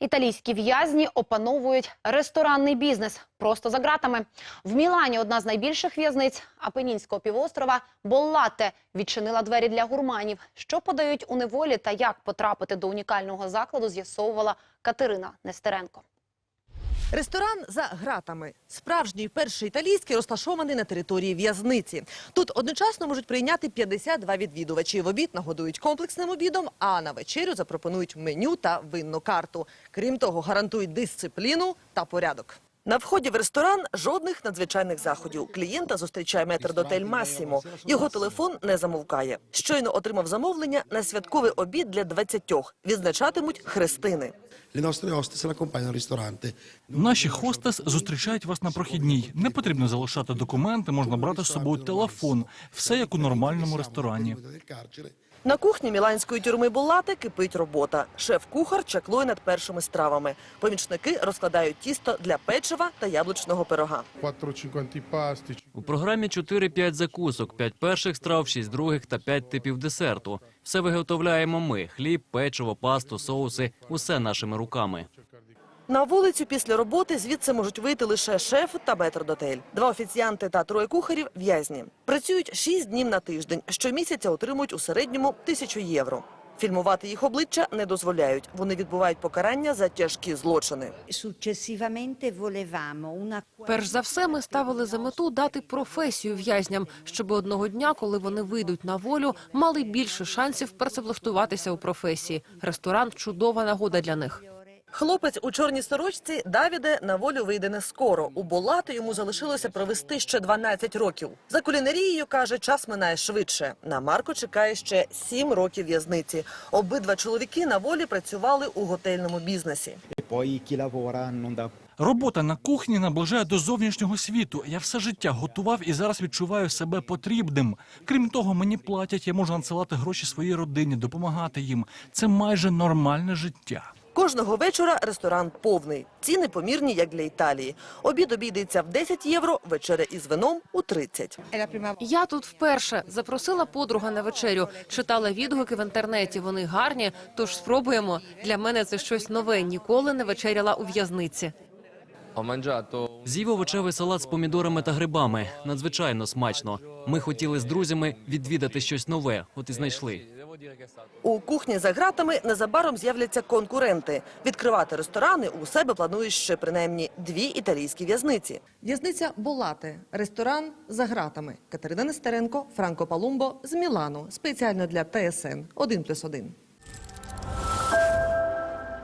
Італійські в'язні опановують ресторанний бізнес просто за ґратами. В Мілані одна з найбільших в'язниць Апенінського півострова Боллате відчинила двері для гурманів. Що подають у неволі та як потрапити до унікального закладу, з'ясовувала Катерина Нестеренко. Ресторан за гратами. Справжній перший італійський розташований на території в'язниці. Тут одночасно можуть прийняти 52 відвідувачі. В обід нагодують комплексним обідом, а на вечерю запропонують меню та винну карту. Крім того, гарантують дисципліну та порядок. На вході в ресторан жодних надзвичайних заходів. Клієнта зустрічає метрдотель Массімо. Його телефон не замовкає. Щойно отримав замовлення на святковий обід для 20. Відзначатимуть хрестини. Наші хостес зустрічають вас на прохідній. Не потрібно залишати документи, можна брати з собою телефон. Все як у нормальному ресторані. На кухні міланської тюрми Булати кипить робота. Шеф-кухар чаклує над першими стравами. Помічники розкладають тісто для печива та яблучного пирога. 4-5 У програмі 4-5 закусок, 5 перших страв, 6 других та 5 типів десерту. Все виготовляємо ми: хліб, печиво, пасту, соуси – усе нашими руками. На вулицю після роботи звідси можуть вийти лише шеф та метрдотель. Два офіціанти та троє кухарів – в'язні. Працюють 6 днів на тиждень. Щомісяця отримують у середньому тисячу євро. Фільмувати їх обличчя не дозволяють. Вони відбувають покарання за тяжкі злочини. Перш за все, ми ставили за мету дати професію в'язням, щоб одного дня, коли вони вийдуть на волю, мали більше шансів працевлаштуватися у професії. Ресторан чудова нагода для них. Хлопець у чорній сорочці Давіде на волю вийде не скоро. У Болати йому залишилося провести ще 12 років. За кулінарією, каже, час минає швидше. На Марко чекає ще 7 років в'язниці. Обидва чоловіки на волі працювали у готельному бізнесі. dà Робота на кухні наближає до зовнішнього світу. Я все життя готував і зараз відчуваю себе потрібним. Крім того, мені платять, я можу надсилати гроші своїй родині, допомагати їм. Це майже нормальне життя. Кожного вечора ресторан повний. Ціни помірні, як для Італії. Обід обійдеться в 10 євро, вечеря із вином у 30. Я тут вперше запросила подруга на вечерю. Читала відгуки в інтернеті. Вони гарні, тож спробуємо. Для мене це щось нове. Ніколи не вечеряла у в'язниці. З'їв овочевий салат з помідорами та грибами. Надзвичайно смачно. Ми хотіли з друзями відвідати щось нове, от і знайшли. У кухні за ґратами незабаром з'являться конкуренти. Відкривати ресторани у себе планують ще принаймні дві італійські в'язниці. В'язниця Болате, ресторан за ґратами. Катерина Нестеренко, Франко Палумбо з Мілану. Спеціально для ТСН 1+,1.